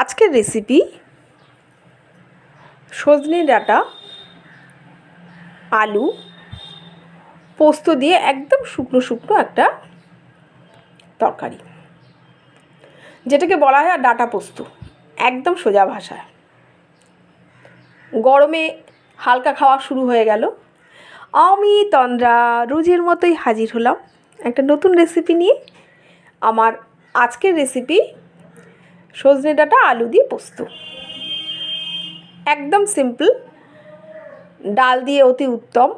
আজকের রেসিপি সজনে ডাঁটা, আলু, পোস্ত দিয়ে একদম শুকনো শুকনো একটা তরকারি। যেটাকে বলা হয় ডাটা পোস্ত, একদম সোজা ভাষায়। গরমে হালকা খাওয়া শুরু হয়ে গেল। আমি তন্দ্রা, রোজের মতোই হাজির হলাম। একটা নতুন রেসিপি নিয়ে আমার আজকের রেসিপি সজনে ডাঁটা, আলু দিয়ে পোস্ত। একদম সিম্পল। ডাল দিয়ে অতি উত্তম।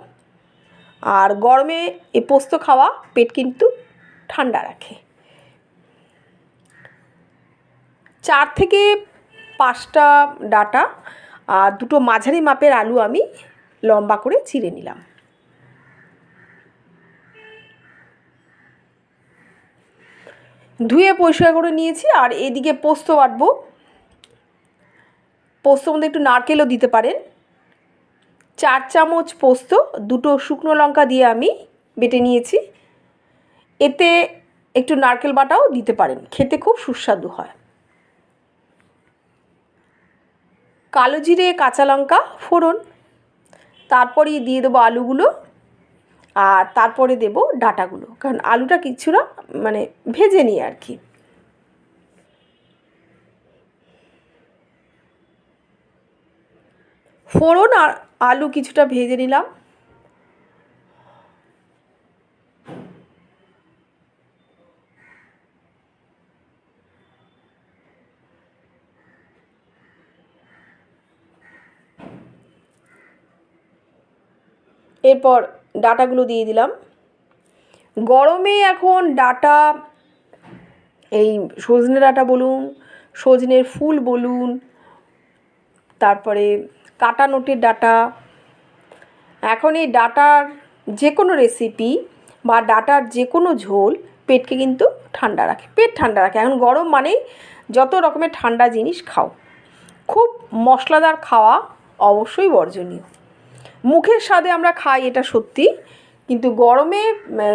আর গরমে এ পোস্ত খাওয়া পেট কিন্তু ঠান্ডা রাখে। চার থেকে পাঁচটা ডাটা আর দুটো মাঝারি মাপের আলু আমি লম্বা করে চিড়ে নিলাম। ধুয়ে পরিষ্কার করে নিয়েছি আর এদিকে পোস্ত বাটবো। পোস্তর মধ্যে একটু নারকেলও দিতে পারেন। চার চামচ পোস্ত, দুটো শুকনো লঙ্কা দিয়ে আমি বেটে নিয়েছি। এতে একটু নারকেল বাটাও দিতে পারেন, খেতে খুব সুস্বাদু হয়। কালো জিরে, কাঁচা লঙ্কা ফোড়ন, তারপরেই দিয়ে দেবো আলুগুলো। আর তারপরে দেব ডাটাগুলো। কারণ আলুটা কিছুটা মানে ভেজে নিই আর কি। ফোড়ন আর আলু কিছুটা ভেজে নিলাম। এরপর ডাটাগুলো দিয়ে দিলাম। গরমে এখন ডাটা, এই সজনে ডাটা বলুন, সজনের ফুল বলুন, তারপরে কাটা নোটের ডাটা। এখন এই ডাটার যে কোনো রেসিপি বা ডাটার যে কোনো ঝোল পেটকে কিন্তু ঠান্ডা রাখে, পেট ঠান্ডা রাখে। এখন গরম মানেই যত রকমের ঠান্ডা জিনিস খাও। খুব মশলাদার খাওয়া অবশ্যই বর্জনীয়। মুখের স্বাদে আমরা খাই এটা সত্যি, কিন্তু গরমে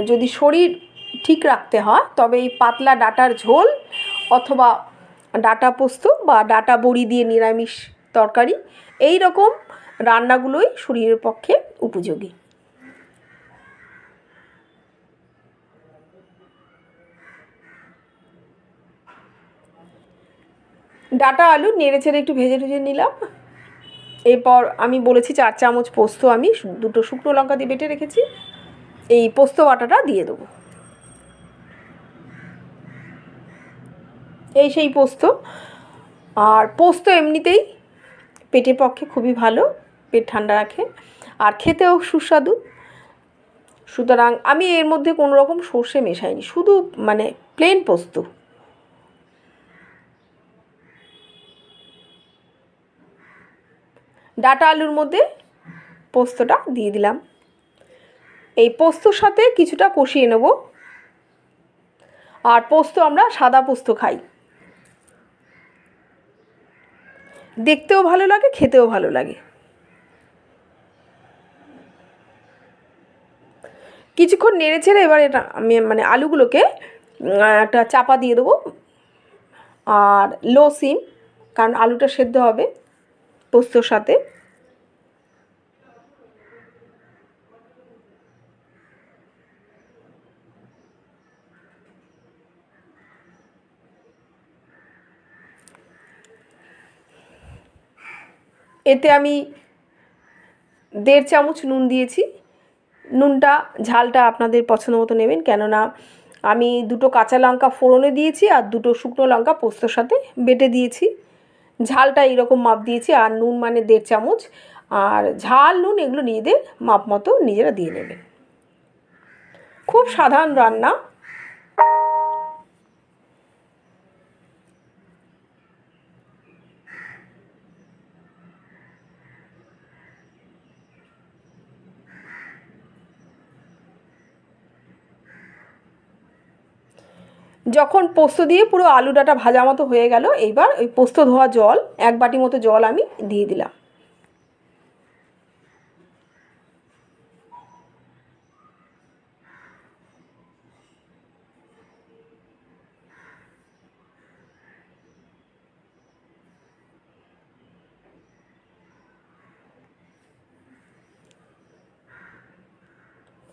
যদি শরীর ঠিক রাখতে হয়, তবে এই পাতলা ডাটার ঝোল অথবা ডাটা পোস্ত বা ডাটা বড়ি দিয়ে নিরামিষ তরকারি, এই রকম রান্নাগুলোই শরীরের পক্ষে উপযোগী। ডাটা আলু নেড়ে চেড়ে একটু ভেজে টুজে নিলাম। এরপর আমি বলেছি চার চামচ পোস্ত আমি, দুটো শুকনো লঙ্কা দিয়ে বেটে রেখেছি। এই পোস্ত বাটাটা দিয়ে দেবো। এই সেই পোস্ত। আর পোস্ত এমনিতেই পেটের পক্ষে খুবই ভালো, পেট ঠান্ডা রাখে, আর খেতেও সুস্বাদু। সুতরাং আমি এর মধ্যে কোনো রকম সর্ষে মেশাইনি, শুধু মানে প্লেন পোস্ত। ডাটা আলুর মধ্যে পোস্তটা দিয়ে দিলাম। এই পোস্তর সাথে কিছুটা কষিয়ে নেব। আর পোস্ত আমরা সাদা পোস্ত খাই। দেখতেও ভালো লাগে, খেতেও ভালো লাগে। কিছুক্ষণ নেড়ে ছেড়ে এবার এটা আমি মানে আলুগুলোকে একটা চাপা দিয়ে দেবো। আর লো সিম, কারণ আলুটা সেদ্ধ হবে। পোস্তর সাথে। এতে আমি দেড় চামচ নুন দিয়েছি। নুনটা, ঝালটা আপনাদের পছন্দ মতো নেবেন, কেননা আমি দুটো কাঁচা লঙ্কা ফোড়নে দিয়েছি আর দুটো শুকনো লঙ্কা পোস্তর সাথে বেটে দিয়েছি। ঝালটা এইরকম মাপ দিয়েছি, আর নুন মানে দেড় চামচ। আর ঝাল, নুন এগুলো নিজেদের মাপ মতো নিজেরা দিয়ে নেবেন খুব সাধারণ রান্না। যখন পোস্ত দিয়ে পুরো আলু ডাটা ভাজা মতো হয়ে গেল, এইবার ওই পোস্ত ধোয়া জল, এক বাটি মতো জল আমি দিয়ে দিলাম।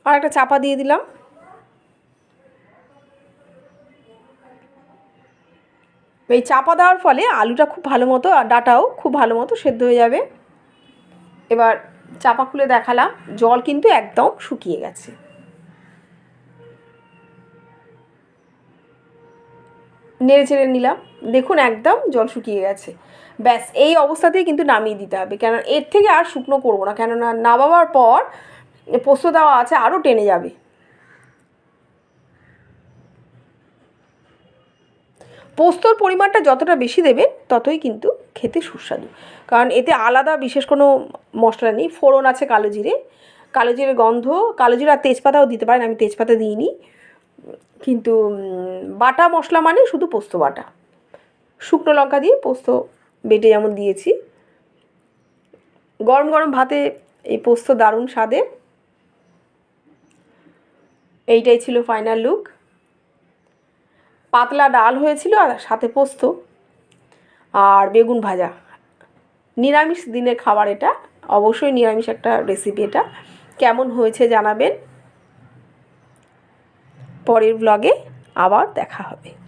আর একটা চাপা দিয়ে দিলাম। এই চাপা দেওয়ার ফলে আলুটা খুব ভালো মতো আর ডাটাও খুব ভালো মতো সেদ্ধ হয়ে যাবে। এবার চাপা খুলে দেখালাম, জল কিন্তু একদম শুকিয়ে গেছে। নেড়ে চেড়ে নিলাম, দেখুন একদম জল শুকিয়ে গেছে। ব্যাস, এই অবস্থাতেই কিন্তু নামিয়ে দিতে হবে, কেন এর থেকে আর শুকনো করব না, কেননা নামাবার পর পোস্ত দেওয়া আছে আরও টেনে যাবে। পোস্তর পরিমাণটা যতটা বেশি দেবেন, ততই কিন্তু খেতে সুস্বাদু। কারণ এতে আলাদা বিশেষ কোনো মশলা নেই, ফোড়ন আছে কালো জিরে। কালো জিরে গন্ধ, কালো জিরে আর তেজপাতাও দিতে পারেন, আমি তেজপাতা দিইনি। কিন্তু বাটা মশলা মানে শুধু পোস্ত বাটা। শুকনো লঙ্কা দিয়ে পোস্ত বেটে যেমন দিয়েছি। গরম গরম ভাতে এই পোস্ত দারুণ স্বাদের। এইটাই ছিল ফাইনাল লুক পাতলা ডাল হয়েছিল আর সাথে পোস্ত আর বেগুন ভাজা। নিরামিষ দিনের খাবার এটা। অবশ্যই নিরামিষ একটা রেসিপি এটা। কেমন হয়েছে জানাবেন। পরের ব্লগে আবার দেখা হবে।